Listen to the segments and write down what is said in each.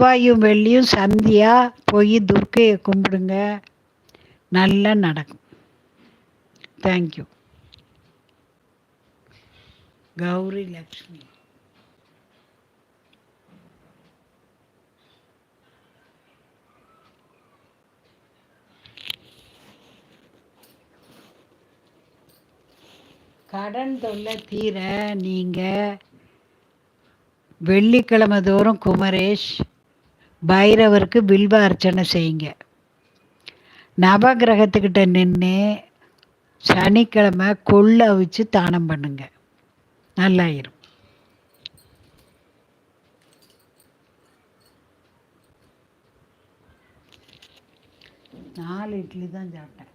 செவ்வாயும் வெள்ளியும் சந்தியா போய் துர்க்கையை கும்பிடுங்க. நல்லா நடக்கும். தேங்க்யூ கௌரி லக்ஷ்மி கடன் தொல்லை தீர நீங்கள் வெள்ளிக்கிழமை தோறும் குமரேஷ் பைரவருக்கு பில்வ அர்ச்சனை செய்யுங்க. நவகிரகத்துக்கிட்ட நின்று சனிக்கிழமை கொள்ளு அவிச்சு தானம் பண்ணுங்க. நல்லாயிரும். நாலு இட்லி தான் சாப்பிட்டேன்.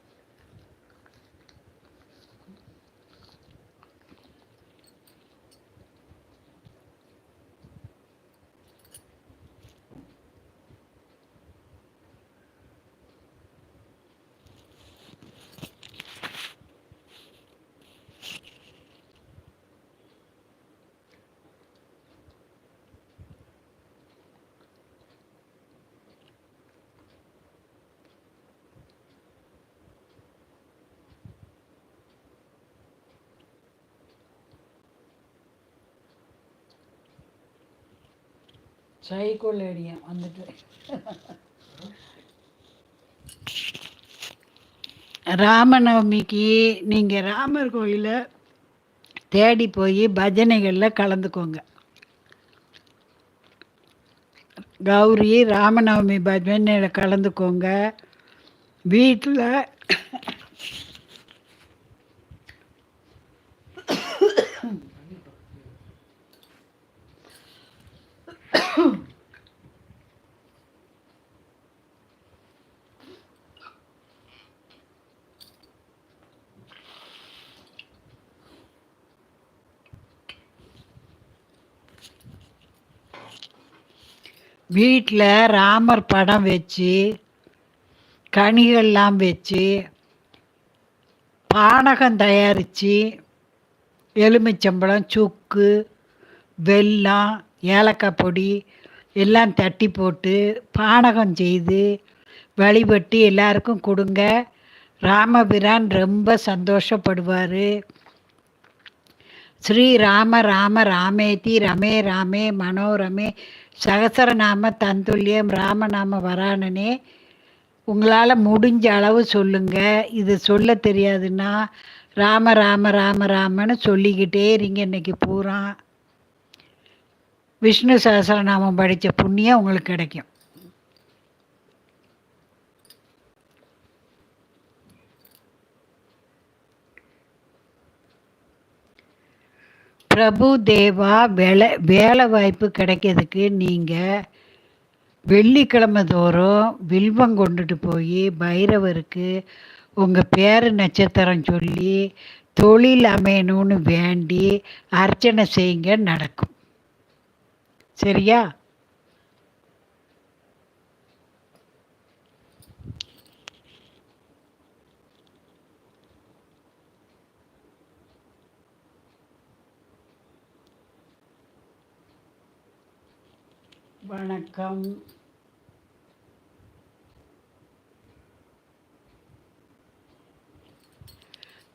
சைக்கோல் அடியன் வந்துட்டு. ராமநவமிக்கு நீங்கள் ராமர் கோயிலை தேடி போய் பஜனைகளில் கலந்துக்கோங்க. கௌரி ராமநவமி பஜனையில் கலந்துக்கோங்க. வீட்டில் வீட்டில் ராமர் படம் வச்சு கனிகள்லாம் வச்சு பானகம் தயாரித்து எலுமிச்சம்பழம் சுக்கு வெல்லம் ஏலக்காய் பொடி எல்லாம் தட்டி போட்டு பானகம் செய்து வழிபட்டு எல்லாருக்கும் கொடுங்க. ராமபிரான் ரொம்ப சந்தோஷப்படுவார். ஸ்ரீ ராம ராம ராமேதி ரமே ராமே மனோரமே சகசரநாம தந்துல்யம் ராமநாம வராணனே உங்களால் முடிஞ்ச அளவு சொல்லுங்கள் இது சொல்ல தெரியாதுன்னா ராம ராம ராம ராமன்னு சொல்லிக்கிட்டே இருங்க இன்னைக்கு பூரா. விஷ்ணு சகசரநாமம் படித்த புண்ணியம் உங்களுக்கு கிடைக்கும். பிரபு தேவா வேலை வேலை வாய்ப்பு கிடைக்கிறதுக்கு நீங்கள் வெள்ளிக்கிழமை தோறும் வில்வம் கொண்டுட்டு போய் பைரவருக்கு உங்கள் பேர் நட்சத்திரம் சொல்லி தொழில் அமையணும்னு வேண்டி அர்ச்சனை செய்யுங்க நடக்கும். சரியா? வணக்கம்.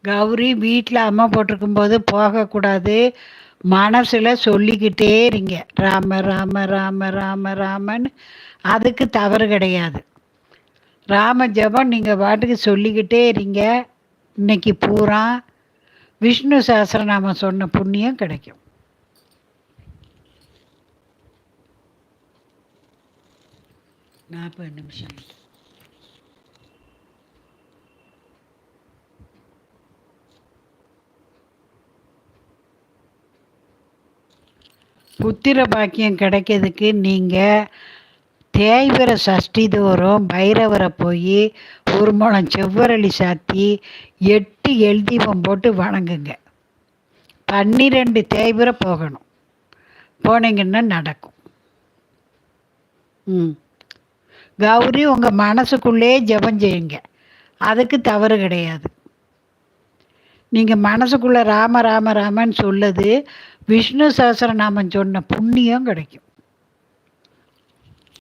கௌரி வீட்டில் அம்மா போட்டிருக்கும்போது போகக்கூடாது. மனசில் சொல்லிக்கிட்டே இருங்க. ராம ராம ராம ராம ராமன்னு. அதுக்கு தவறு கிடையாது. ராம ஜபம் நீங்கள் பாட்டுக்கு சொல்லிக்கிட்டே இருங்க. இன்னைக்கு பூரா. விஷ்ணு சஹஸ்ரநாமம் சொன்ன புண்ணியம் கிடைக்கும். நாற்பது நிமிஷம். புத்திர பாக்கியம் கிடைக்கிறதுக்கு நீங்கள் தேய்வர சஷ்டி தோறும் பைரவரை போய் ஒரு முளம் செவ்வரளி சாத்தி எட்டு எழுதீபம் போட்டு வணங்குங்க. பன்னிரெண்டு தேய்வரை போகணும். போனீங்கன்னா நடக்கும். ம். கௌரி உங்கள் மனசுக்குள்ளே ஜெபம் செய்யுங்க. அதுக்கு தவறு கிடையாது. நீங்கள் மனசுக்குள்ளே ராம ராம ராமன்னு சொல்லுது விஷ்ணு சஹஸ்ரநாமம் சொன்ன புண்ணியம் கிடைக்கும்.